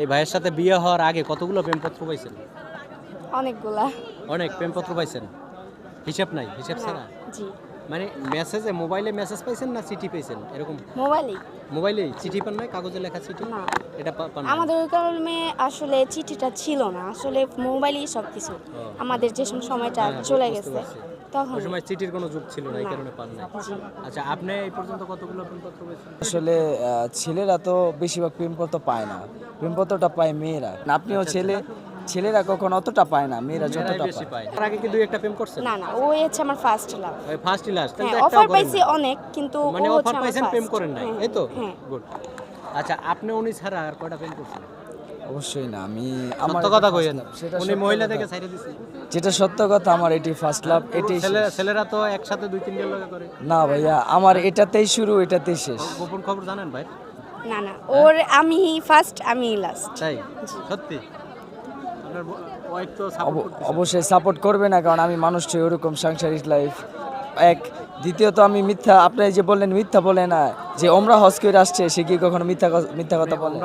এই ভাইয়ের সাথে বিয়ে হওয়ার আগে কতগুলো প্রেমপত্র পাইছেন? অনেকগুলা। অনেক প্রেমপত্র পাইছেন? হিসাব নাই হিসাব ছাড়া? জি। মানে মেসেজে মোবাইলে মেসেজ পাইছেন না চিঠি পাইছেন? এরকম? মোবাইলেই। মোবাইলে? চিঠি পান নাই? কাগজে লেখা চিঠি? না। এটা পান আমাদের ওই কারণে আসলে চিঠিটা ছিল না। আসলে মোবাইলেই সব কিছু আমাদের যে সময়টা হ্যাঁ, চলে গেছে। ওই সময় চিঠির কোনো যুগ ছিল না এই কারণে পান নাই। আচ্ছা আপনি এই পর্যন্ত কতগুলো প্রেমপত্র পেয়েছেন? আসলে ছেলেরা তো বেশিরভাগ প্রেমপত্র পায় না। প্রেমপত্রটা পায় মেয়েরা। আপনিও ছেলে ছেলেরা কখন অতটা পায় না মেয়েরা যতটা বেশি পায়। তার আগে কি দুই একটা প্রেম করছেন? না না ওই হচ্ছে আমার ফার্স্ট লাভ ফার্স্ট হ্যাঁ তো অফার পাইছি অনেক কিন্তু মানে অফার পাইছেন প্রেম করেন নাই। হ্যাঁ, এই তো? হ্যাঁ। গুড আচ্ছা আপনি উনি ছাড়া আর কয়টা প্রেম করছেন? অবশ্যই না আমি এটা কথা কইেন সেটা উনি মহিলা থেকে ছাইড়ে দিছে। যেটা সত্য কথা আমার এটি ফার্স্ট লাভ ছেলে ছেলেরা তো একসাথে দুই তিন দিন করে। না ভাইয়া আমার এটাতেই শুরু এটাতেই শেষ। গোপন খবর জানেন ভাই? না না ওর আমি ফার্স্ট আমি লাস্ট তাই? সত্যি? অবশ্যই সাপোর্ট করবে না কারণ আমি মানুষটি ওরকম সাংসারিক লাইফ এক। দ্বিতীয়ত আমি মিথ্যা আপনি যে বললেন মিথ্যা বলে না যে ওমরা হজ করে আসছে সে কি কখনো মিথ্যা মিথ্যা কথা বলে?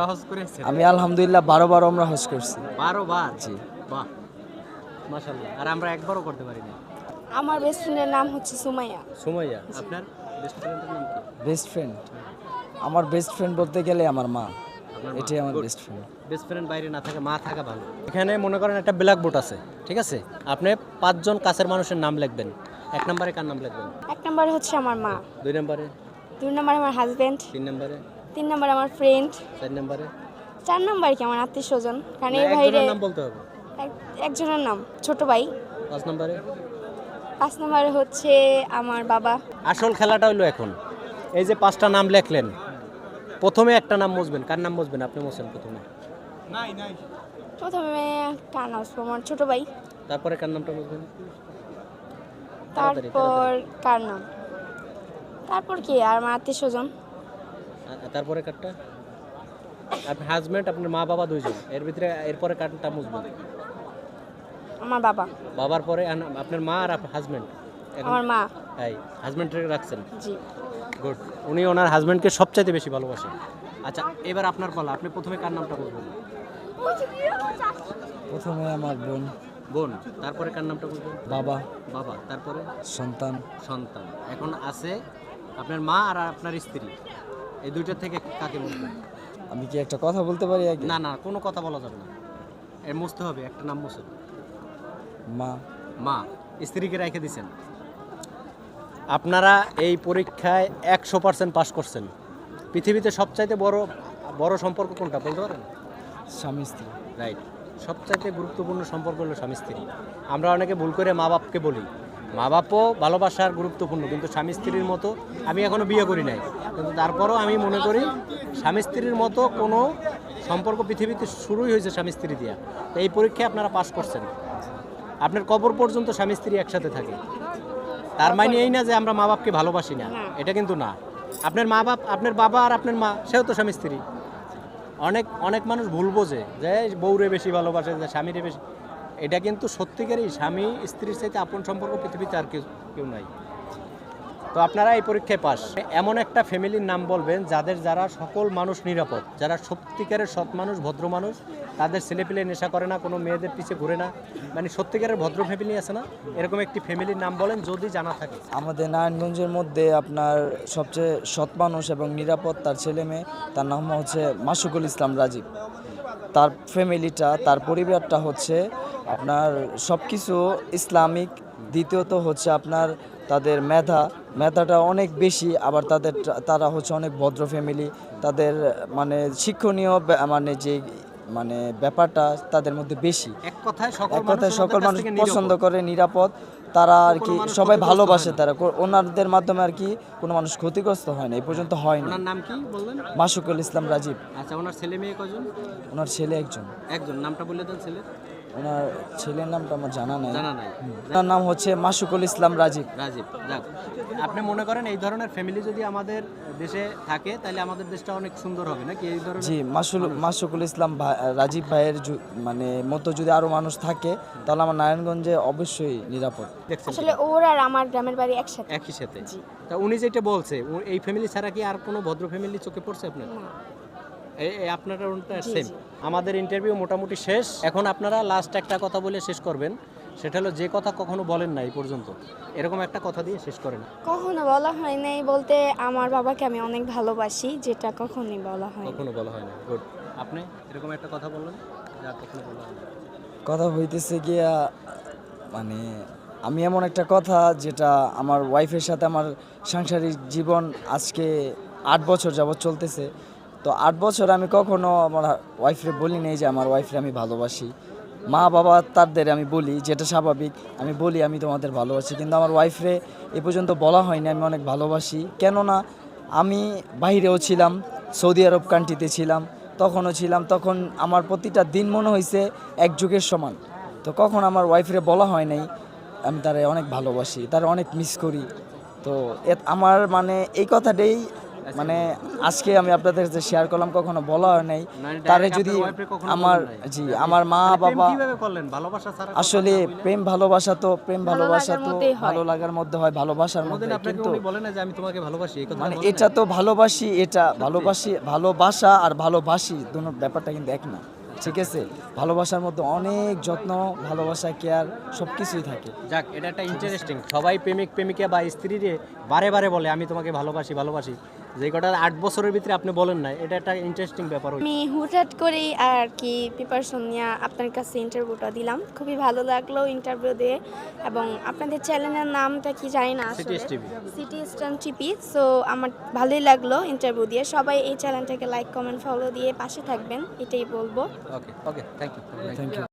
আমি আলহামদুলিল্লাহ বারো বার ওমরা হজ করছি। বারো বার? জি। বাহ। মাশাআল্লাহ। আর আমরা একবারও করতে পারি না আমার বেস্ট ফ্রেন্ডের নাম হচ্ছে সুমাইয়া। সুমাইয়া আপনার বেস্ট ফ্রেন্ডের নাম কি? বেস্ট ফ্রেন্ড আমার বেস্ট ফ্রেন্ড বলতে গেলে আমার মা। এটাই আমার বেস্ট ফ্রেন্ড বেস্ট ফ্রেন্ড বাইরে না থাকে মা থাকা ভালো। এখানে মনে করেন একটা ব্ল্যাক বোর্ড আছে ঠিক আছে? আপনি পাঁচজন কাছের মানুষের নাম লিখবেন। এক নম্বরে কার নাম লিখবেন? এক নম্বরে হচ্ছে আমার মা। দুই নম্বরে? দুই নম্বরে আমার হাজবেন্ড তিন নম্বরে? তিন নম্বরে আমার ফ্রেন্ড চার নম্বরে? চার নম্বরে কি আমার আত্মীয় স্বজন? কারণ এই ভাইরে নাম বলতে হবে। এক- একজনের নাম ছোট ভাই। পাঁচ নম্বরে? পাঁচ নম্বরে হচ্ছে আমার বাবা। আসল খেলাটা হলো এখন। এই যে পাঁচটা নাম লেখলেন প্রথমে একটা নাম মুছবেন। কার নাম মুছবেন? আপনি মুছবেন প্রথমে। নাই প্রথমে কার নাম? আমার ছোট ভাই। তারপরে কার নামটা মুছবেন? তারপর কার নাম? তারপর কি? আর আমার আত্মীয় স্বজন? তারপরে কারটা? আপনার হাজব্যান্ড আপনার মা বাবা দুইজন। এর ভিতরে এরপরে কারটা মুছবেন আমার বাবা। বাবার পরে আপনার মা আর আপনার হাজব্যান্ড আমার মা। এই হাজব্যান্ডকে রাখছেন। জি। গুড উনি ওনার হাজব্যান্ডকে সবচাইতে বেশি ভালোবাসেন। আচ্ছা এবার আপনার পালা। আপনি প্রথমে কার নামটা বলবেন? প্রথমে আমার বোন। বোন তারপরে কার নামটা বলবেন? বাবা। বাবা তারপরে? সন্তান। সন্তান। এখন আছে আপনার মা আর আপনার স্ত্রী। এই দুইটা থেকে কাকে বলবেন? আমি কি একটা কথা বলতে পারি আগে? না না কোনো কথা বলা যাবে না। এর মুছতে হবে একটা নাম মুছে মা। মা স্ত্রীকে রেখে দিছেন। আপনারা এই পরীক্ষায় একশো পার্সেন্ট পাস করছেন। পৃথিবীতে সবচাইতে বড় বড় সম্পর্ক কোনটা বলতে পারেন? স্বামী স্ত্রী। রাইট। সবচাইতে গুরুত্বপূর্ণ সম্পর্ক হলো স্বামী স্ত্রী। আমরা অনেকে ভুল করে মা বাপকে বলি। মা বাপও ভালোবাসার গুরুত্বপূর্ণ, কিন্তু স্বামী স্ত্রীর মতো আমি এখনও বিয়ে করি নাই। কিন্তু তারপরও আমি মনে করি, স্বামী স্ত্রীর মতো কোনো সম্পর্ক পৃথিবীতে শুরুই হয়েছে স্বামী স্ত্রী দিয়া। তো এই পরীক্ষায় আপনারা পাশ করছেন। আপনার কবর পর্যন্ত স্বামী স্ত্রী একসাথে থাকে। তার মানে এই না যে আমরা মা বাপকে ভালোবাসি না। এটা কিন্তু না। আপনার মা বাপ, আপনার বাবা আর আপনার মা, সেও তো স্বামী স্ত্রী। অনেক অনেক মানুষ ভুল বোঝে যে বউরে বেশি ভালোবাসে, যে স্বামীরে বেশি। এটা কিন্তু সত্যিকারই স্বামী স্ত্রীর সাথে আপন সম্পর্ক পৃথিবীতে আর কেউ কেউ নাই। তো আপনারা এই পরীক্ষায় পাস। এমন একটা ফ্যামিলির নাম বলবেন যাদের যারা সকল মানুষ নিরাপদ, যারা সত্যিকারের সৎ মানুষ, ভদ্র মানুষ, তাদের ছেলেপিলে নেশা করে না, কোনো মেয়েদের পিছে ঘুরে না। মানে সত্যিকারের ভদ্র ফ্যামিলি আছে না? এরকম একটি ফ্যামিলির নাম বলেন যদি জানা থাকে। আমাদের নারায়ণগঞ্জের মধ্যে আপনার সবচেয়ে সৎ মানুষ এবং নিরাপদ তার ছেলে মেয়ে, তার নাম হচ্ছে মাসুকুল ইসলাম রাজীব। তার ফ্যামিলিটা, তার পরিবারটা হচ্ছে আপনার সব কিছু ইসলামিক, দ্বিতীয়ত হচ্ছে আপনার তাদের মেধা মেধাটা অনেক বেশি আবার তাদের তারা হচ্ছে অনেক ভদ্র ফ্যামিলি তাদের মানে শিক্ষণীয় মানে যে মানে ব্যাপারটা তাদের মধ্যে বেশি। এক কথায় সকল মানুষ সকল মানুষ পছন্দ করে নিরাপদ তারা আর কি সবাই ভালোবাসে তারা। ওনাদের মাধ্যমে আর কি কোনো মানুষ ক্ষতিগ্রস্ত হয় না এই পর্যন্ত হয় না। নাম কি বললেন? মাসুকুল ইসলাম রাজীব। আচ্ছা ওনার ছেলে মেয়ে কজন? ওনার ছেলে একজন। একজন নামটা বলে দেন ছেলে ওনার ছেলের নামটা আমার জানা নাই। জানা নাই। ওনার নাম হচ্ছে মাসুকুল ইসলাম রাজীব। রাজীব যাক। আপনি মনে করেন এই ধরনের ফ্যামিলি যদি আমাদের দেশে থাকে তাহলে আমাদের দেশটা অনেক সুন্দর হবে নাকি? এই ধরনের জি মাসুল মাসুকুল ইসলাম রাজীব ভাইয়ের মানে মতো যদি আরও মানুষ থাকে তাহলে আমার নারায়ণগঞ্জে অবশ্যই নিরাপদ। আসলে ওর আর আমার গ্রামের বাড়ি একসাথে। একই সাথে। জি। তা উনি যেটা বলছে এই ফ্যামিলি ছাড়া কি আর কোনো ভদ্র ফ্যামিলি চোখে পড়ছে আপনার? আপনার জি, সেম আমাদের ইন্টারভিউ মোটামুটি শেষ। এখন আপনারা লাস্ট একটা কথা বলে শেষ করবেন। সেটা হলো যে কথা কখনো বলেন না এই পর্যন্ত। এরকম একটা কথা দিয়ে শেষ করেন। কখনো বলা হয় নাই বলতে আমার বাবাকে আমি অনেক ভালোবাসি যেটা কখনোই বলা হয় কখনো বলা হয় না গুড আপনি এরকম একটা কথা বললেন যা কখনো বলা হয় না কথা হইতেছে গিয়া মানে আমি এমন একটা কথা যেটা আমার ওয়াইফের সাথে আমার সাংসারিক জীবন আজকে আট বছর যাবৎ চলতেছে। তো আট বছর আমি কখনো আমার ওয়াইফরে বলি নেই যে আমার ওয়াইফরে আমি ভালোবাসি। মা, বাবা তাদের আমি বলি, যেটা স্বাভাবিক, আমি বলি আমি তোমাদের ভালোবাসি। কিন্তু আমার ওয়াইফরে এ পর্যন্ত বলা হয়নি, আমি অনেক ভালোবাসি। কেননা আমি বাইরেও ছিলাম, সৌদি আরব কান্ট্রিতে ছিলাম, তখনও ছিলাম, তখন আমার প্রতিটা দিন মনে হয়েছে এক যুগের সমান। তো কখন আমার ওয়াইফরে বলা হয় নাই, আমি তারা অনেক ভালোবাসি, তার অনেক মিস করি। তো আমার মানে এই কথাটাই মানে আজকে আমি আপনাদের কাছে শেয়ার করলাম কখনো বলা হয় নাই। মানে তারে যদি আমার জি আমার মা মানে বাবা কীভাবে করলেন? ভালোবাসা ছাড়া কথা আসলে প্রেম ভালোবাসা তো প্রেম ভালোবাসা তো ভালো লাগার মধ্যে হয় ভালোবাসার মধ্যে কিন্তু উনি না যে আমি তোমাকে ভালোবাসি? মানে এটা তো ভালোবাসি এটা ভালোবাসি ভালোবাসা আর ভালোবাসি দুটো ব্যাপারটা কিন্তু এক না। ঠিক আছে? ভালোবাসার মধ্যে অনেক যত্ন ভালোবাসা কেয়ার সব কিছুই থাকে। যাক এটা একটা ইন্টারেস্টিং সবাই প্রেমিক প্রেমিকা বা স্ত্রীরে বারে বারে বলে আমি তোমাকে ভালোবাসি ভালোবাসি। যে কটা আট বছরের ভিতরে আপনি বলেন না এটা একটা ইন্টারেস্টিং ব্যাপার আমি হুটহাট করেই আর কি প্রিপারেশন নিয়ে আপনার কাছে ইন্টারভিউটা দিলাম। খুবই ভালো লাগল ইন্টারভিউ দিয়ে এবং আপনাদের চ্যানেলের নামটা কি জানি না আসলে। সিটি স্টান টিপি সো আমার ভালোই লাগল ইন্টারভিউ দিয়ে। সবাই এই চ্যানেলটাকে লাইক কমেন্ট ফলো দিয়ে পাশে থাকবেন এটাই বলব। Okay okay thank you thank you